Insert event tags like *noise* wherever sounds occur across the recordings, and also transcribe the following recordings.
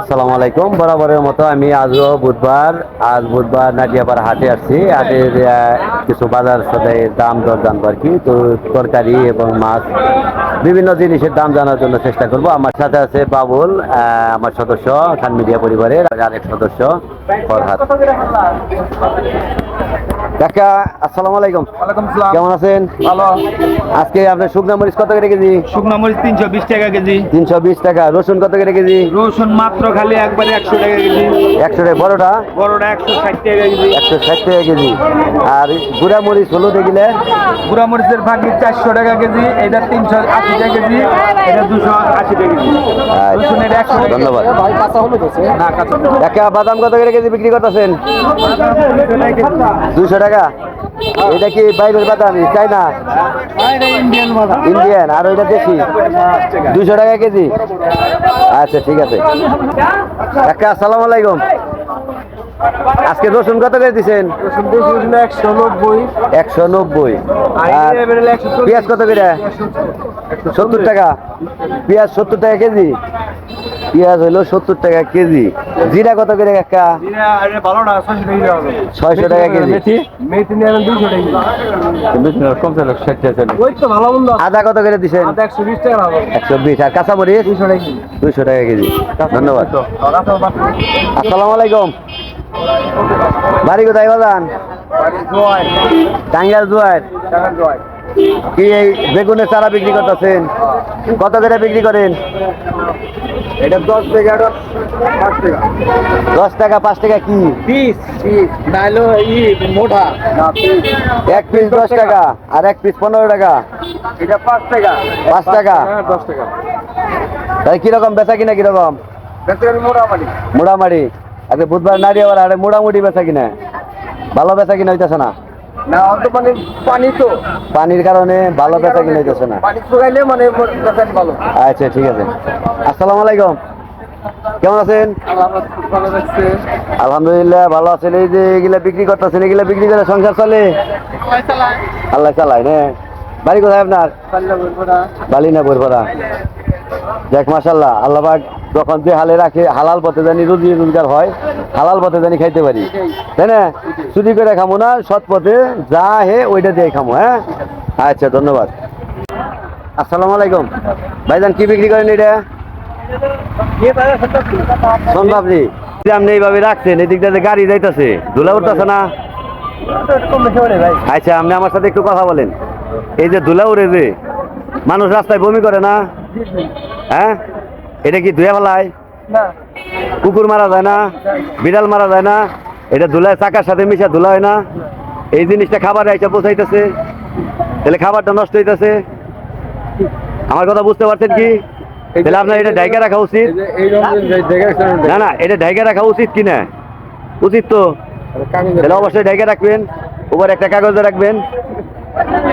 আসসালামু আলাইকুম। বরাবরের মতো আমি আজও বুধবার, আজ বুধবার নাটিয়াপাড়া হাটে আসছি। হাটের কিছু বাজার সাথে দাম দর জানব আর কি। তো তরকারি এবং মাছ, বিভিন্ন জিনিসের দাম জানার জন্য চেষ্টা করব। আমার সাথে আছে বাবুল আমার সদস্য, খান মিডিয়া পরিবারের আর আরেক সদস্য, ফরহাদ। কাকা আসসালামু আলাইকুম। ওয়ালাইকুম সালাম কেমন আছেন? ভালো। আজকে আপনার শুকনা মরিচ কত করে কেজি? শুকনো মরিচ তিনশো বিশ টাকা কেজি। তিনশো বিশ টাকা। রসুন কত করে কেজি? রসুন মাত্র খালি একবারে একশো টাকা কেজি। একশো টাকা। বড়টা? বড়টা একশো ষাট টাকা কেজি। একশো ষাট টাকা কেজি। আর গুড়া মরিচ হলুদ এগুলো গুঁড়া মরিচের ভাগি চারশো টাকা কেজি। এটা তিনশো আশি টাকা কেজি। এটা দুশো আশি টাকা কেজি। রসুনের একশো টাকা ধন্যবাদ। না কাঁচা একা বাদাম কত করে কেজি বিক্রি করতেছেন? দুশো টাকা এটা কি বাইরের বাদাম? চাই না? ইন্ডিয়ান আর ওইটা দেশি? দুশো টাকা কেজি? আচ্ছা ঠিক আছে। একা আসসালামু আলাইকুম। আজকে রসুন কত করে দিচ্ছেন একশো নব্বই। একশো নব্বই। আর পেঁয়াজ কত করে? সত্তর টাকা। পেঁয়াজ সত্তর টাকা কেজি? পেঁয়াজ হইল সত্তর টাকা কেজি। জিরা কত করে একটা ভালো ছয়শো টাকা কেজি আদা কত করে দিচ্ছেন আদা একশো বিশ আর টাকা কেজি। দুইশো টাকা কেজি। ধন্যবাদ। আসসালামু আলাইকুম। বাড়ি কোথায় বাজান টাঙ্গাইল জুয়ার। কি এই বেগুনের চারা বিক্রি করতেছেন? কত করে বিক্রি করেন? এটা দশ টাকা এটা পাঁচ টাকা। দশ টাকা পাঁচ টাকা কি? পিস পিস নাইলো ই মোটা। না পিস। এক পিস দশ টাকা। আর এক পিস পনেরো টাকা। এটা পাঁচ টাকা। পাঁচ টাকা? হ্যাঁ দশ টাকা। তাই কীরকম বেচা কিনা কীরকম? মোটামুটি। আচ্ছা বুধবার নারী আবার আরে মোটামুটি বেচা কিনা? ভালো বেচা কিনা হইতেছে না? না মানে পানি তো। পানির কারণে ভালো বেচা কিনা হইতেছে না। পানি শুকাইলে মানে ভালো। আচ্ছা ঠিক আছে। আসসালামু আলাইকুম। কেমন আছেন? আলহামদুলিল্লাহ ভালো আছেন। এই যে এগুলা বিক্রি করতেছেন এগুলা বিক্রি করে সংসার চলে? আল্লাহ চালায়। না। বাড়ি কোথায় আপনার? পাল্লা বলব না বালি না বরপরা দেখ মাসাল্লাহ আল্লাহবাক যখন যে হালে রাখে, হালাল পথে জানি রুজি রোজগার হয়, হালাল পথে জানি খাইতে পারি। তাই না? চুরি করে খামো না, সৎ পথে যা হে ওইটা দিয়ে খামো হ্যাঁ? আচ্ছা ধন্যবাদ। আসসালামু আলাইকুম। ভাইজান, কি বিক্রি করেন এটা? সোনপাপড়ি। আপনি এইভাবে রাখছেন, এদিকটা যে গাড়ি যাইতেছে, ধুলা উঠতেছে না? আচ্ছা আপনি আমার সাথে একটু কথা বলেন। এই যে ধুলা উড়ে যে, মানুষ রাস্তায় বমি করে না? হ্যাঁ? এটা কি ধুয়ে ফেলায়? কুকুর মারা যায় না? বিড়াল মারা যায় না? এটা ধুলায় চাকার সাথে মিশা ধুলা হয় না? এই জিনিসটা খাবার আইসা পৌঁছাইতেছে। তাহলে খাবারটা নষ্ট হইতেছে। আমার কথা বুঝতে পারছেন কি? তাহলে আপনার এটা ঢাইকা রাখা উচিত। না না এটা ঢাইকা রাখা উচিত কি না উচিত তো। তাহলে অবশ্যই ঢেকে রাখবেন। উপর একটা কাগজে রাখবেন।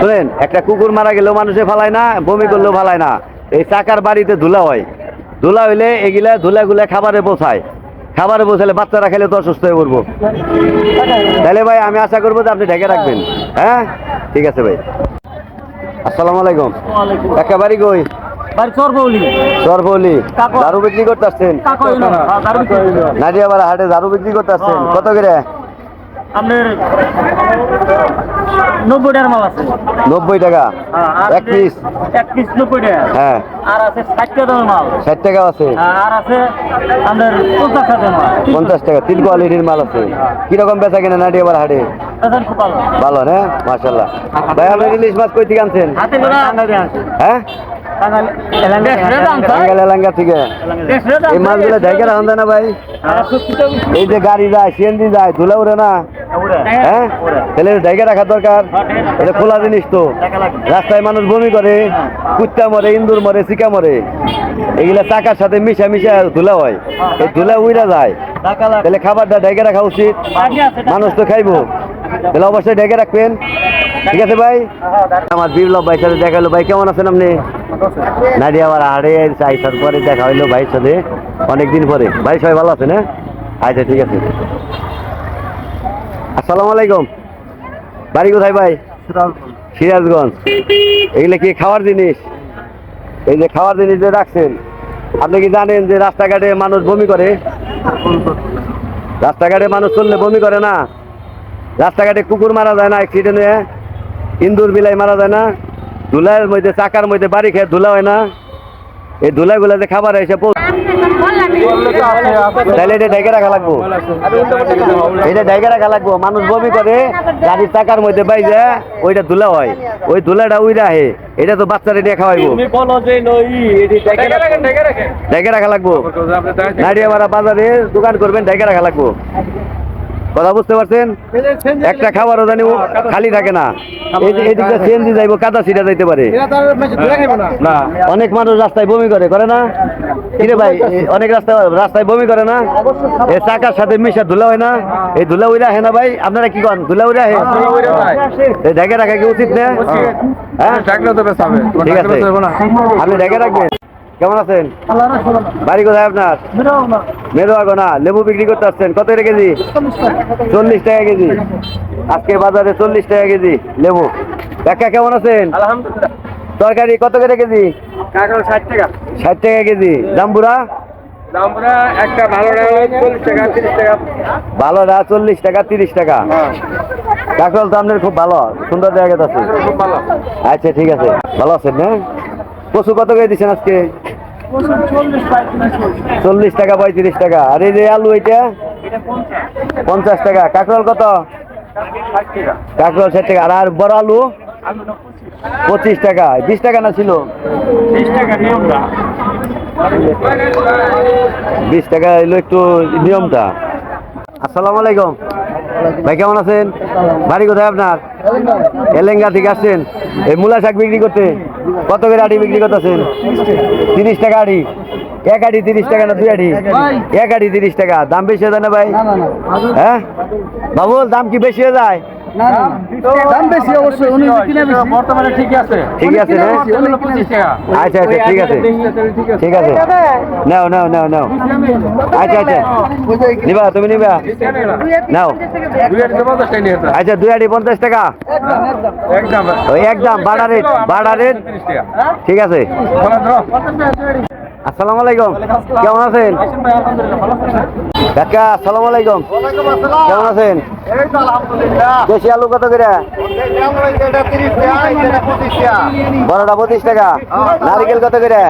শুনেন একটা কুকুর মারা গেলেও মানুষে ফালায় না বমি করলেও ফালায় না। এই চাকার বাড়িতে ধুলা হয়। ধুলা হইলে এগুলা ধুলাগুলা খাবারে পৌঁছায়। খাবারে পৌঁছালে বাচ্চারা খেলে তো অসুস্থ হয়ে পড়ব। তাহলে ভাই আমি আশা করব যে আপনি ঢেকে রাখবেন। হ্যাঁ? ঠিক আছে ভাই। আসসালামু আলাইকুম। কই? সরবলি কাকো। দারু বিক্রি করতে আসছেন? কাকো হাটে দারু বিক্রি করতে আসছেন। হ্যাঁ। কত করে? আপনার নব্বই টাকার মাল আছে। নব্বই টাকা? এক পিস এক পিস নব্বই টাকা। হ্যাঁ। আর আছে ষাট টাকার মাল। ষাট টাকা আছে? আর আছে আপনার পঞ্চাশ টাকার মাল। পঞ্চাশ টাকা তিন কোয়ালিটির মাল আছে। কীরকম বেচা কিনা নাটি আবার হাটে? ভালো। না? মাশাল্লাহ ভাই আপনি ইলিশ মাছ কই থেকে আনছেন? হ্যাঁ? এলাঙ্গা থেকে। এই মাছগুলো ঢেকে রাখুন না ভাই? এই যে গাড়ি যায় সিএনজি যায় ধুলা উড়ে না? হ্যাঁ? তাহলে ঢেকে রাখা দরকার। এটা খোলা জিনিস তো। রাস্তায় মানুষ বমি করে কুত্তা মরে ইন্দুর মরে চিকা মরে। এগুলা চাকার সাথে মিশা মিশা ধুলা হয়। এই ধুলা উইরা যায়। তাহলে খাবারটা ঢেকে রাখা উচিত। মানুষ তো খাইবো। তাহলে অবশ্যই ঢেকে রাখবেন। ঠিক আছে ভাই? আমার বিপ্লব ভাই সাথে দেখা হলো। ভাই, কেমন আছেন আপনি? নাডি আবার হাড়ে আইসার পরে দেখা হইল ভাইয়ের সাথে অনেকদিন পরে। ভাই, সবাই ভালো আছেন হ্যাঁ? আচ্ছা ঠিক আছে। আসসালামু আলাইকুম। বাড়ি কোথায় ভাই? সিরাজগঞ্জ। এগুলো কি খাওয়ার জিনিস? এই যে খাওয়ার জিনিস যে রাখছেন, আপনি কি জানেন যে রাস্তাঘাটে মানুষ বমি করে? রাস্তাঘাটে মানুষ চললে বমি করে না। রাস্তাঘাটে কুকুর মারা যায় না অ্যাক্সিডেন্টে ইন্দুর বিলাই মারা যায় না ধুলার মধ্যে চাকার মধ্যে বাড়ি খেয়ে ধুলা হয় না। এই ধুলাগুলো যে খাবার এসে তাহলে এটা ঢেকে রাখা লাগবো। এটা ঢেকে রাখা লাগবো। মানুষ বমি করে গাড়ির চাকার মধ্যে বাইজে ওইটা ধুলা হয়। ওই ধুলাটা উইরা আহে এটা তো বাচ্চারা নিয়ে খাওয়াইবো। ঢেকে রাখা লাগবো। নাড়িয়ামারা বাজারে দোকান করবেন ঢেকে রাখা লাগবো। কথা বুঝতে পারছেন? একটা খাবারও জানি খালি থাকে না। এই যে এদিকে সিএনজি যাইবো কাদা ছিটা যাইতে পারে। না। অনেক মানুষ রাস্তায় বমি করে করে না? কিরে ভাই অনেক রাস্তায় রাস্তায় বমি করে না? এই চাকার সাথে মিশা ধুলা হয় না? এই ধুলা উইরা হে না ভাই? আপনারা কি করেন ধুলা উইরা হে? ঢেকে রাখা কি উচিত না? হ্যাঁ? ঠিক আছে। আপনি ঢেকে রাখবেন। কেমন আছেন? বাড়ি কোথায় আপনার? মেরোয়াগো না লেবু বিক্রি করতে আসছেন। কত করে কেজি? চল্লিশ টাকা। কেজি। আজকে বাজারে চল্লিশ টাকা কেজি লেবু। কাকা কেমন আছেন? তরকারি কত করে কেজি? ষাট টাকা। ষাট টাকা কেজি। জাম্বুরা? আমরা একটা ভালো টাকা টাকা। ভালোটা চল্লিশ টাকা তিরিশ টাকা। কাকরল তো আপনার খুব ভালো। সুন্দর জায়গাতে আছে। আচ্ছা ঠিক আছে। ভালো আছেন হ্যাঁ? কচু কত করে দিচ্ছেন আজকে? চল্লিশ টাকা, পঁয়ত্রিশ টাকা। আর এই যে আলু এটা পঞ্চাশ টাকা। কাকরল কত? কাকরল ষাট টাকা। আর আর বড় আলু? পঁচিশ টাকা। বিশ টাকা না ছিল? বিশ টাকা এলো একটু নিয়মটা। আসসালামু আলাইকুম। ভাই কেমন আছেন? বাড়ি কোথায় আপনার? এলেঙ্গা থেকে আসছেন। এই মূলা শাক বিক্রি করতে কত করে আড়ি বিক্রি করতেছেন? তিরিশ টাকা আড়ি। এক আড়ি তিরিশ টাকা না দুই আড়ি? এক আড়ি তিরিশ টাকা। দাম বেশি হয়ে যায় না ভাই? হ্যাঁ? বাবুল দাম কি বেশি হয়ে যায়? দাম বেশি অবশ্যই উনি বর্তমানে ঠিকই আছে। না টাকা। আচ্ছা আচ্ছা ঠিক আছে। ঠিক আছে। নাও নাও নাও নাও। আচ্ছা আচ্ছা। নিবা তুমি নিবা। নাও। আচ্ছা দুই আড়ি পঞ্চাশ টাকা। একদম। ওই একদম বাড়া রেট বাড়া রেট। ঠিক আছে। আসসালামু আলাইকুম। কেমন আছেন? কাকা আসসালামু আলাইকুম। কেমন আছেন? দেশি আলু কত করে? বড়টা পঁচিশ টাকা। নারিকেল কত করে?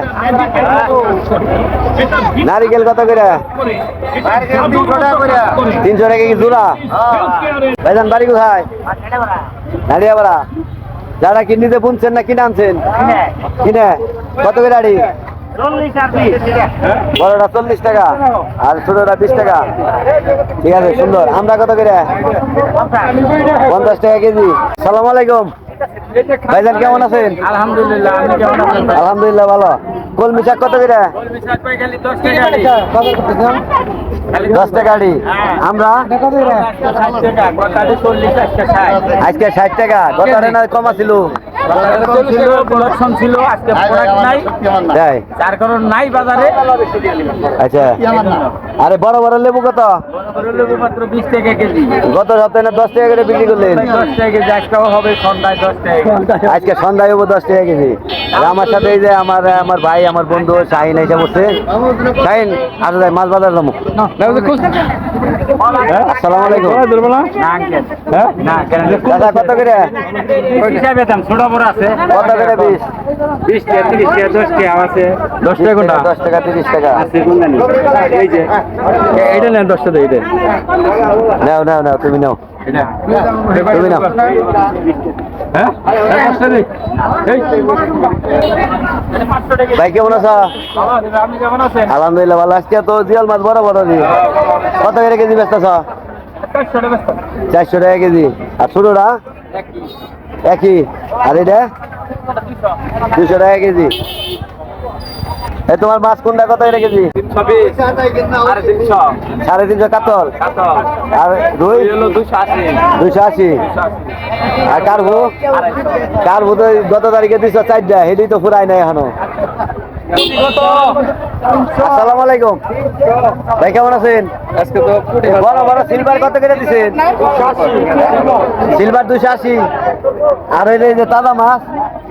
নারিকেল কত করে? তিনশো টাকা কি জোড়া ভাইজান বাড়ি কোথায়? নারিয়াপাড়া যারা কিডনিতে বুনছেন না কিনে আনছেন? কিনে। কত করে আড়ি? বড়টা চল্লিশ টাকা আর ছোটটা বিশ টাকা। ঠিক আছে সুন্দর। আমরা কত করে? পঞ্চাশ টাকা কেজি। সালাম আলাইকুম। ভাইজান কেমন আছেন? আলহামদুলিল্লাহ কেমন আছেন আলহামদুলিল্লাহ ভালো। কলমি শাক কত করে? দশ টাকা আড়ি। আমরা? আজকে ষাট টাকা গত না কমা ছিল ছিল আজকে প্রোডাক্ট নাই তাই যার কারণ নাই বাজারে। আচ্ছা। আরে বড় বড় লেবু কত? লেবু মাত্র বিশ টাকা কেজি। গত সপ্তাহে না দশ টাকা করে বিক্রি করলেন? দশ টাকা কেজি আজকেও হবে সন্ধ্যায় দশ টাকা আজকে সন্ধ্যায় হব দশ টাকা কেজি। আমার সাথে এই যে আমার আমার ভাই আমার বন্ধু শাহিন এসে বসছে। শাহিন আসলে যাই মাছ বাজার যাব। আসসালামু আলাইকুম। না। কেন? দাদা কত করে? হিসাবে ছোট আছে? কত করে টাকা টাকা দশ টাকা আছে। দশ টাকা কোনটা? দশ টাকা তিরিশ টাকা। আছে কোনটা নেই এই যে। এইটা নেন দশ টাকা এইটা। নাও নাও নাও তুমি নাও। তুমি নাও। হ্যাঁ? এই। ভাই কেমন আছো? আপনি কেমন আছেন? আলহামদুলিল্লাহ ভালো আজকে তো জিয়াল মাছ বড় বড় জি। কত করে কেজি বেচতেছ? চারশো টাকা চারশো টাকা কেজি। আর ছোটটা? একই। আর এটা? দুশো টাকা কেজি। তোমার মাছ কোনটা? কত কেজি? সাড়ে তিনশো কাতল। আর রুই? দুশো আশি। আর কারভু কারভু তো গত তারিখে দুশো চারটা, হেডি তো ফুরাই নাই এখনও। আসসালামু আলাইকুম। ভাই কেমন আছেন? আজকে তো কোটি বড় বড় সিলভার কত করে দিছেন? সিলভার দুশো আশি। আর এই যে তাজা মাছ?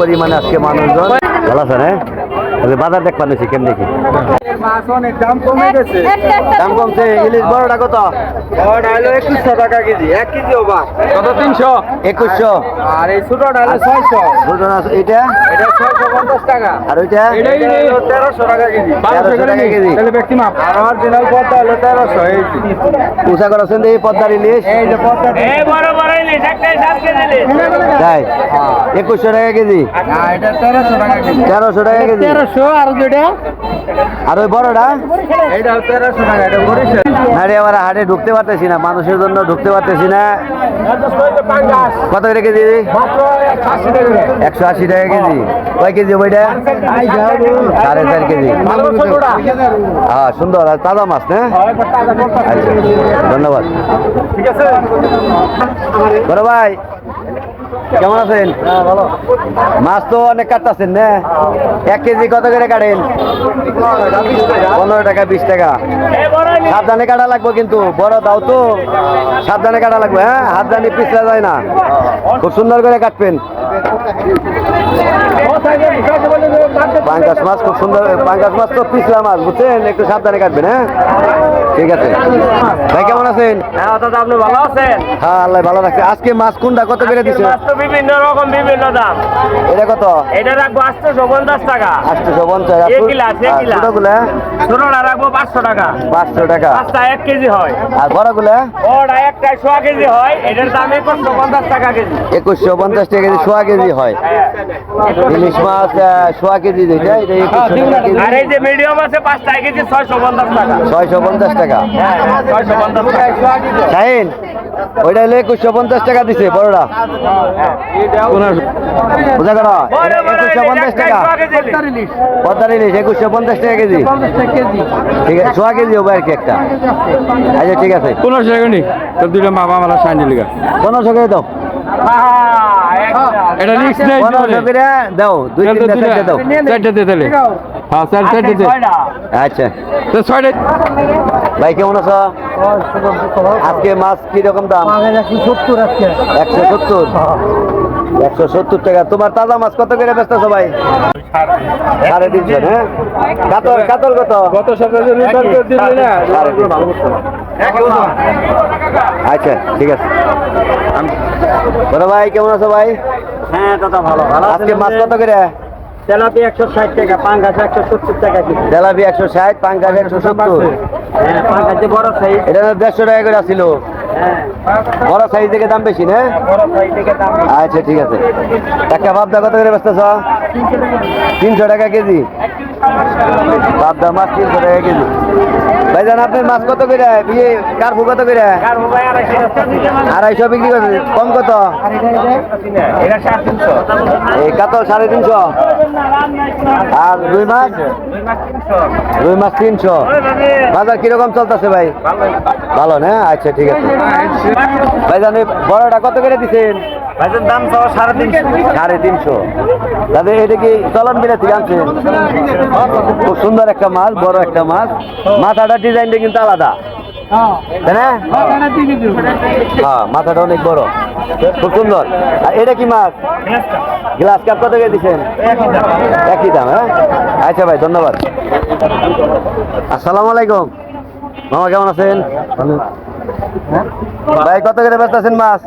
পরিমাণে আজকে মানুষজন। ভালো আছেন তাহলে বাজার দেখ পাচ্ছি কেমনি কি? দাম কমে গেছে। দাম কমছে ইলিশ বড়টা কত? হলো একুশশো টাকা কেজি এক কেজি ওবা। কত তিনশো? একুশশো। আর এই ছোটটা হলো ছয়শো। বুঝলেন এটা এটা ছয়শো পঞ্চাশ টাকা। আর ওইটা? এটা তেরোশো টাকা কেজি। তেরোশো টাকা কেজি। ব্যক্তি মাপ। আর অরিজিনাল পদ্মা হলো তেরোশো এই উষা করেছেন এই পদ্মার ইলিশ? এই যে পদ্মা তাই? একুশশো টাকা কেজি। না এটা তেরোশো টাকা কেজি। তেরোশো টাকা কেজি। তেরোশো আর ওই বড়টা? তেরোশো টাকা এটা হাটে ঢুকতে পারতেছি না মানুষের জন্য ঢুকতে পারতেছি না। কত করে কেজি? একশো আশি টাকা কেজি। কয় কেজি ওইটা সাড়ে চার কেজি। হ্যাঁ সুন্দর আর তাজা মাছ না? আচ্ছা ধন্যবাদ। ঠিক আছে বড় ভাই কেমন আছেন? মাছ তো অনেক কাটতেছেন না? এক কেজি কত করে কাটেন? পনেরো টাকা বিশ টাকা। সাবধানে কাটা লাগবো কিন্তু বড় দাও তো। সাবধানে কাটা লাগবে হ্যাঁ? হাত জানি পিছলা যায় না। খুব সুন্দর করে কাটবেন। পাঙ্কাশ মাছ খুব সুন্দর পাঙ্কাশ মাছ তো পিছলা মাছ বুঝছেন? একটু সাবধানে কাটবেন হ্যাঁ? ঠিক আছে। ভাই কেমন আছেন? হ্যাঁ দাদা আপনি ভালো আছেন? হ্যাঁ আল্লাহ ভালো রাখছে। আজকে মাছ কোনটা? কত দিছে? মাছ তো বিভিন্ন রকম বিভিন্ন দাম। এটা কত? এটা রাখব টাকা। ছোটটা রাখব পাঁচশো টাকা। পাঁচশো টাকা। পাঁচটা এক কেজি হয়। আর বড়গুলা? ওটা একটা সোয়া কেজি হয়। এটার দাম একুশশো পঞ্চাশ টাকা কেজি। টাকা কেজি কেজি হয়। ইলিশ মাছ সোয়া কেজি যেটা এটা একুশশো টাকা কেজি। আর এই যে মিডিয়াম আছে পাঁচটা এক কেজি ছয়শো পঞ্চাশ টাকা। ছয়শো পঞ্চাশ টাকা। হ্যাঁ ছয়শো পঞ্চাশ টাকা। শাহিন ওইটা হলে একুশশো পঞ্চাশ টাকা দিছে বড়টা বুঝা কর একুশশো পঞ্চাশ টাকা। পদ্মার ইলিশ। একুশশো পঞ্চাশ টাকা কেজি। ঠিক আছে সোয়া কেজি হবে আর কি একটা। আচ্ছা ঠিক আছে। পনেরোশো টাকা নি। তোর দুইটা মা বাবা সাইন লিগা পনেরোশো করে দাও। এটা রিক্স নাই দাও দুই তিনটা চারটে দাও। চারটা দে তাহলে হ্যাঁ স্যার চারটা দে আচ্ছা। তো ছয়টা। ভাই কেমন আছো? আজকে মাছ কি রকম দাম? একশো সত্তর। একশো সত্তর টাকা। তোমার তাজা মাছ কত করে ব্যস্ত ভাই? সাড়ে তিনশো হ্যাঁ? কাতল কাতল কত? গত। আচ্ছা ঠিক আছে। বড় ভাই কেমন আছো ভাই? হ্যাঁ দাদা ভালো। ভালো আজকে মাছ কত করে? তেলাপি একশো ষাট টাকা পাঙ্গাস একশো সত্তর টাকা তেলাপি একশো ষাট পাঙ্কাশ একশো সত্তর। হ্যাঁ পাঙ্গাস যে বড় সাইজ এটা দেড়শো টাকা করে ছিল হ্যাঁ বড় সাইজ থেকে দাম বেশি, না? আচ্ছা ঠিক আছে। একটা ভাবদা কত করে ব্যস্ত তিনশো টাকা কেজি। ভাবদা মাছ তিনশো টাকা কেজি। ভাইজান আপনার মাছ কত করে? বিয়ে কার্পু কত করে? আড়াইশো। বিক্রি করছে কম কত? এই কাতল সাড়ে তিনশো। আর রুই মাছ? রুই মাছ তিনশো। বাজার কীরকম চলতেছে ভাই? ভালো না? আচ্ছা ঠিক আছে। ভাইজান বড়টা কত করে দিচ্ছেন ভাইজান দাম সহ সাড়ে তিনশো। সাড়ে তিনশো। তাদের এটা কি চলন বিলে থেকে খুব সুন্দর একটা মাছ বড় একটা মাছ। মাথাটা ডিজাইনটা কিন্তু আলাদা। তাই না? হ্যাঁ মাথাটা অনেক বড়। খুব সুন্দর। আর এটা কি মাছ? গ্লাস কাপ কত করে দিচ্ছেন একই দাম হ্যাঁ? আচ্ছা ভাই ধন্যবাদ। আসসালামু আলাইকুম। মামা কেমন আছেন? ভাই কত করে ব্যস্ত আছেন মাছ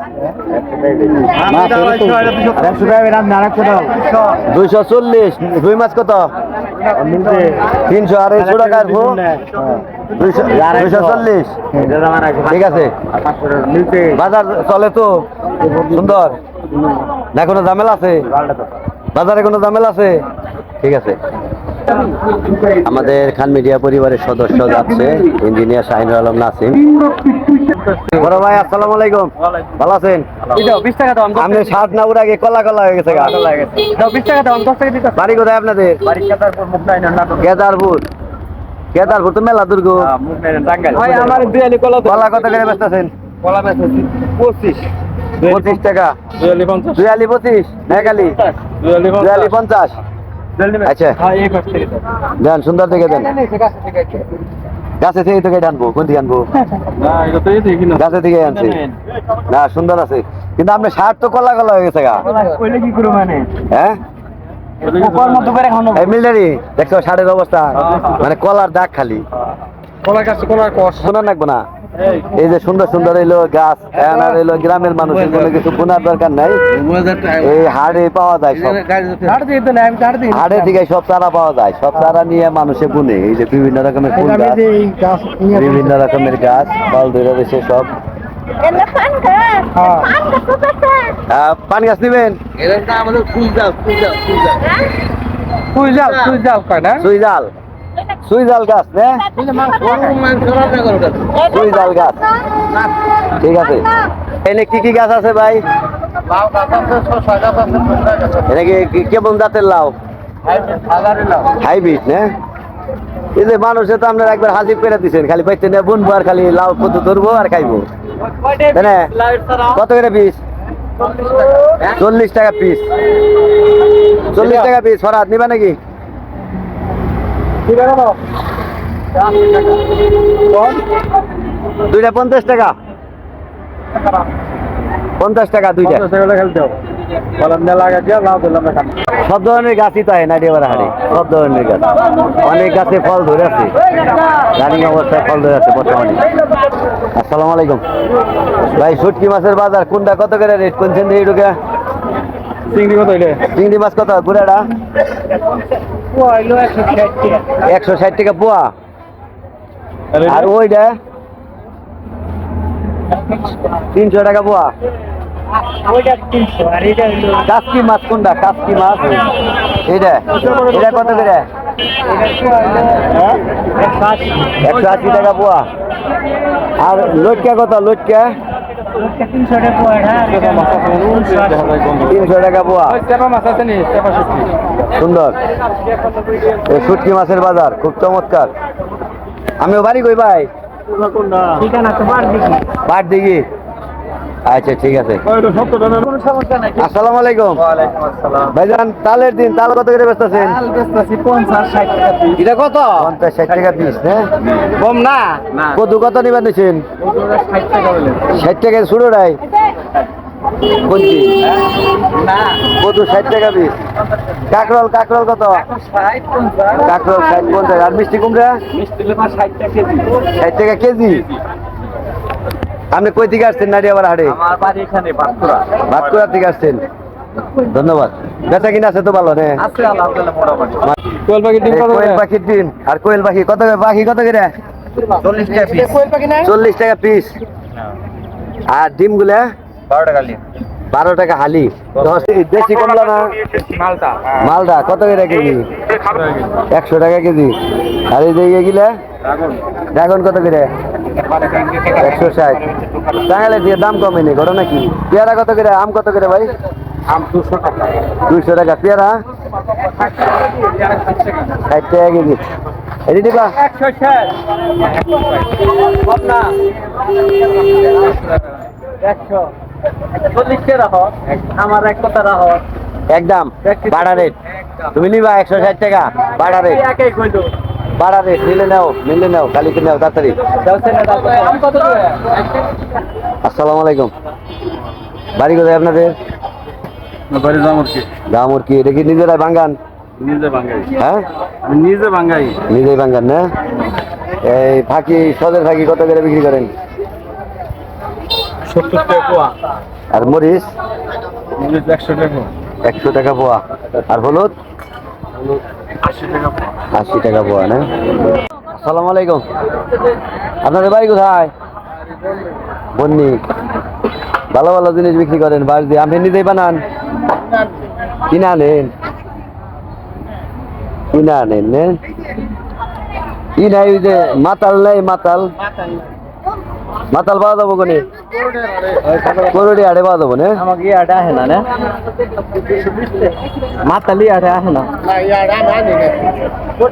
দুইশো চল্লিশ। রুই মাছ কত? তিনশো। আর এই ছোট দুইশো দুইশো চল্লিশ। ঠিক আছে। বাজার চলে তো? সুন্দর। না কোনো ঝামেলা আছে? বাজারে কোনো ঝামেলা আছে? ঠিক আছে। আমাদের খান মিডিয়া পরিবারের সদস্য যাচ্ছে ইঞ্জিনিয়ার শাহিনুর আলম নাসিম। বড় ভাই আসসালামু আলাইকুম। ভালো আছেন? বিশ টাকা দাম আপনি ষাট না উড়ে আগে কলা কলা হয়ে গেছে বিশ টাকা দাম দশ টাকা দিতে বাড়ি কোথায় আপনাদের? বাড়ি কেদারপুর কেদারপুর। কেদারপুর তো মেলা দুর্গ। ভাই আমার কলা কলা কত করে কলা বেচেছি পঁচিশ। পঁচিশ টাকা। দুয়ালি পঁচিশ মেঘালি। দুয়ালি পঞ্চাশ। আচ্ছা। হ্যাঁ। দেন সুন্দর থেকে দেন। গাছে থেকে থেকে আনব কোন থেকে আনব? *laughs* তো। গাছে থেকে আনছি। না সুন্দর আছে। কিন্তু আপনি শার্ট তো কলা কলা হয়ে গেছে গা। কি করব মানে? হ্যাঁ? করে মিলিটারি দেখছ শার্টের অবস্থা? মানে কলার দাগ খালি। কলা গাছ, কলার কষ। শোনা লাগবো না? এই যে সুন্দর সুন্দর এলো গাছ এলো গ্রামের মানুষের কোনো কিছু বোনার দরকার নাই। এই হাড়ে পাওয়া যায় সব। হাড়ে থেকে সব চারা পাওয়া যায় সব চারা নিয়ে মানুষে বুনে। এই যে বিভিন্ন রকমের ফুল গাছ গাছ বিভিন্ন রকমের গাছ ফল ধরে রয়েছে সব। Elephant ke? Ah. Elephant ke suka আহ, পান গাছ নিবেন তুই যাও, তুই সুইজাল গাছ, না? সুইজাল গাছ। ঠিক আছে। এনে কি কি গাছ আছে ভাই? এনে কি কেমন জাতের লাউ? হাইব্রিড, না? এই যে মানুষে তো আপনার একবার হাজির পেরে দিচ্ছেন খালি বাইতে নিয়ে বুনবো আর খালি লাউ কত ধরবো আর খাইবো। কত করে পিস? চল্লিশ টাকা পিস। চল্লিশ টাকা পিস ফরাত নিবা নাকি? দুইটা পঞ্চাশ টাকা। পঞ্চাশ টাকা দুইটা। সব ধরনের গাছই তো নাটিয়াবার হাড়ে সব ধরনের গাছ। অনেক গাছে ফল ধরে আছে। রানিং অবস্থায় ফল ধরে আছে বর্তমানে। আসসালামু আলাইকুম। ভাই শুটকি মাছের বাজার কোনটা কত করে রেট কোনছেন দিয়ে ঢুকে চিংড়ি কত হইলে? চিংড়ি মাছ কত? গুড়াটা একশো ষাট টাকা পোয়া। আর ওইটা? তিনশো টাকা পোয়া। কাসকি মাছ কোনটা? কাসকি মাছ। এটা এটা কত করে? একশো আশি টাকা পোয়া। আর লটকা কত? লটকা? তিনশো টাকা পোয়া। সুন্দর। শুটকি মাছের বাজার খুব চমৎকার। আমিও বাড়ি কই ভাই? পাট দিঘি আচ্ছা ঠিক আছে। আসসালামু আলাইকুম। ভাইজান তালের দিন তাল কত করে বেচতেছেন। এটা কত? পঞ্চাশ ষাট টাকা পিস হ্যাঁ কম না? কত কত নিবেন নিছেন? ষাট টাকা শুরু নাই। কোনটি না। কত ষাট টাকা পিস। কাকরল কাকরল কত। কাকরল ষাট পঞ্চাশ। আর মিষ্টি কুমড়া? ষাট টাকা কেজি। আপনি কই থেকে আসছেন নাডিয়াবার হাটে আমার বাড়ি এখানে বাঁকুড়া। ভাতকুড়া থেকে আসছেন। ধন্যবাদ। বেচা কিনা আছে তো ভালো নে? আছে আলহামদুলিল্লাহ কোয়েল পাখি ডিম কোয়েল পাখির ডিম। আর কোয়েল পাখি কত পাখি কত করে? চল্লিশ টাকা পিস কোয়েল পাখি না চল্লিশ টাকা পিস আর ডিমগুলা বারো টাকা বারো টাকা হালি। দশ দেশি কমলা না? মালটা মালদা কত করে কেজি? একশো টাকা কেজি। আর এই যে এগুলা? ড্রাগন কত করে? একশো ষাট। টাঙ্গালে দিয়ে দাম কমেনি ঘটনা কি? পেয়ারা কত করে? আম কত করে ভাই? আম দুশো টাকা। দুইশো টাকা। পেয়ারা? ষাট টাকা কেজি। এটি দিবা একশো চল্লিশ টাকা আমার এক কথা রাখো একদম। বাড়া রেট তুমি নিবা একশো ষাট টাকা। বাড়া রেট বাড়া রেট নিলে নাও নিলে নাও কালিকে নাও তাড়াতাড়ি। আসসালামু আলাইকুম। বাড়ি কোথায় আপনাদের? বাড়ি যাব কি এটা কি নিজেরাই বাঙ্গান? নিজে বাঙ্গাই হ্যাঁ? নিজে বাঙ্গাই নিজেই বাঙ্গান না? এই ফাঁকি সদের ফাঁকি কত করে বিক্রি করেন? সত্তর টাকা পোয়া। আর মরিচ? মরিচ একশো টাকা একশো টাকা পোয়া। আর হলুদ? আশি টাকা পোয়া, না? আসসালামু আলাইকুম। আপনাদের বাড়ি কোথায়? বন্নি। ভালো ভালো জিনিস বিক্রি করেন বাড়ি দিয়ে। আপনি নিজেই বানান? কিনে আনেন? কিনা আনেন ই নাই যে মাতাল, নাই মাতাল? মাতাল পাওয়া যাব কোনে? করোড়ি আড়ে পাওয়া যাব না? আমাকে আটা আছে না না? মাতালি আটা আছে না।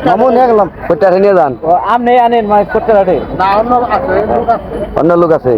মামু নিয়ে গেলাম কোথায় নিয়ে যান। ও আমনে আনেন মানে করতে আছে অন্য লোক আছে।